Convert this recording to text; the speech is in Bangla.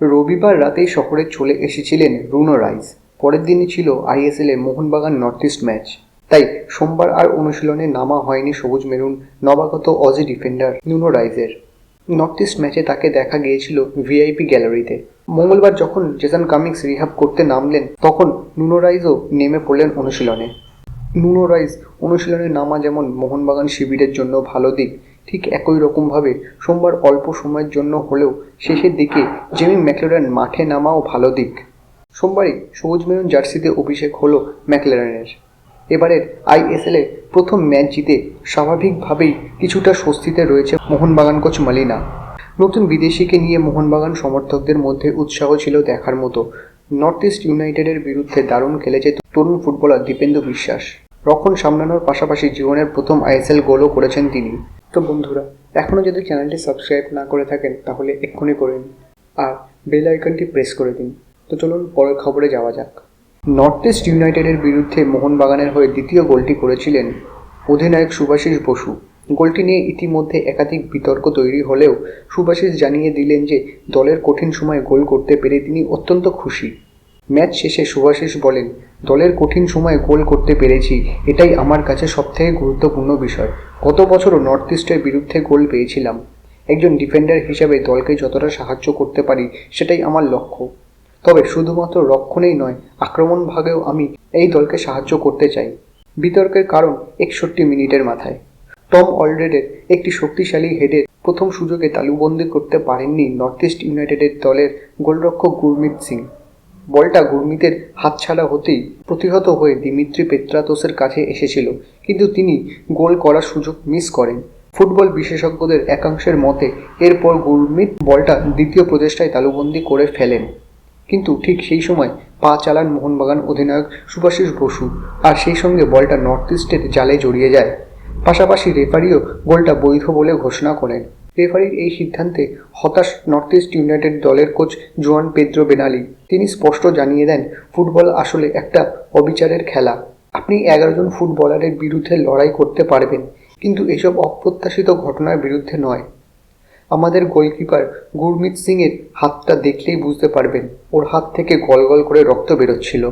রবিবার রাতেই শহরে চলে এসেছিলেন রুনো রাইস। পরের দিনই ছিল আইএসএল এ মোহনবাগান নর্থ ইস্ট ম্যাচ। তাই সোমবার আর অনুশীলনে নামা হয়নি সবুজ মেরুন নবাগত অজি ডিফেন্ডার নুনো রাইসের। নর্থ ইস্ট ম্যাচে তাকে দেখা গিয়েছিল ভিআইপি গ্যালারিতে। মঙ্গলবার যখন জেসন কামিংস রিহাব করতে নামলেন, তখন নুনো রাইসও নেমে পড়লেন অনুশীলনে। নুনো রাইজ অনুশীলনে নামা যেমন মোহনবাগান শিবিরের জন্য ভালো দিক ঠিক একই রকমভাবে সোমবার অল্প সময়ের জন্য হলেও শেষের দিকে জেমি ম্যাকলোরান মাঠে নামাও ভালো দিক। সোমবারই সবুজ মেরুন জার্সিতে অভিষেক হলো ম্যাকলারেনের। এবারের আইএসএলে প্রথম ম্যাচ জিতে স্বাভাবিকভাবেই কিছুটা স্বস্তিতে রয়েছে মোহনবাগান কোচ মালিনা। নতুন বিদেশিকে নিয়ে মোহনবাগান সমর্থকদের মধ্যে উৎসাহ ছিল দেখার মতো। নর্থ ইস্ট ইউনাইটেডের বিরুদ্ধে দারুণ খেলেছে তরুণ ফুটবলার দীপেন্দু বিশ্বাস। রক্ষণ সামলানোর পাশাপাশি জীবনের প্রথম আইএসএল গোলও করেছেন তিনি। তো বন্ধুরা এখনও যদি চ্যানেলটি সাবস্ক্রাইব না করে থাকেন, তাহলে এক্ষুনি করে নিন। আর বেল আইকনটি প্রেস করে দিন। তো চলুন পরের খবরে যাওয়া যাক। নর্থ ইস্ট ইউনাইটেডের বিরুদ্ধে মোহনবাগানের হয়ে দ্বিতীয় গোলটি করেছিলেন অধিনায়ক সুভাষিস বসু। গোলটি নিয়ে ইতিমধ্যে একাধিক বিতর্ক তৈরি হলেও সুভাষিস জানিয়ে দিলেন যে, দলের কঠিন সময়ে গোল করতে পেরে তিনি অত্যন্ত খুশি। ম্যাচ শেষে সুভাষিস বলেন, দলের কঠিন সময়ে গোল করতে পেরেছি, এটাই আমার কাছে সবথেকে গুরুত্বপূর্ণ বিষয়। গত বছরও নর্থ ইস্টের বিরুদ্ধে গোল পেয়েছিলাম। একজন ডিফেন্ডার হিসেবে দলকে যতটা সাহায্য করতে পারি, সেটাই আমার লক্ষ্য। তবে শুধুমাত্র রক্ষণেই নয়, আক্রমণ ভাগেও আমি এই দলকে সাহায্য করতে চাই। বিতর্কের কারণ একষট্টি মিনিটের মাথায়। টম অলরেডের একটি শক্তিশালী হেডের প্রথম সুযোগে তালুবন্দি করতে পারেননি নর্থ ইস্ট ইউনাইটেডের দলের গোলরক্ষক গুরমিত সিং। বলটা গুরমিতের হাতছাড়া হতেই প্রতিহত হয়ে দিমিত্রি পেত্রাতোসের কাছে এসেছিল, কিন্তু তিনি গোল করার সুযোগ মিস করেন। ফুটবল বিশেষজ্ঞদের একাংশের মতে, এরপর গুরমিত বলটা দ্বিতীয় প্রচেষ্টায় তালুবন্দি করে ফেলেন। কিন্তু ঠিক সেই সময় পা চালান মোহনবাগান অধিনায়ক সুভাষিস বসু, আর সেই সঙ্গে বলটা নর্থ ইস্টের জালে জড়িয়ে যায়। পাশাপাশি রেফারিও গোলটা বৈধ বলে ঘোষণা করেন। রেফারির এই সিদ্ধান্তে হতাশ নর্থ ইস্ট ইউনাইটেড দলের কোচ জোয়ান পেদ্রো বেনালি। তিনি স্পষ্ট জানিয়ে দেন, ফুটবল আসলে একটা অবিচারের খেলা। আপনি এগারো জন ফুটবলারের বিরুদ্ধে লড়াই করতে পারবেন, কিন্তু এসব অপ্রত্যাশিত ঘটনার বিরুদ্ধে নয়। আমাদের গোলকিপার গুরমিত সিংয়ের হাতটা দেখলেই বুঝতে পারবেন, ওর হাত থেকে গল গল করে রক্ত বেরোচ্ছিল।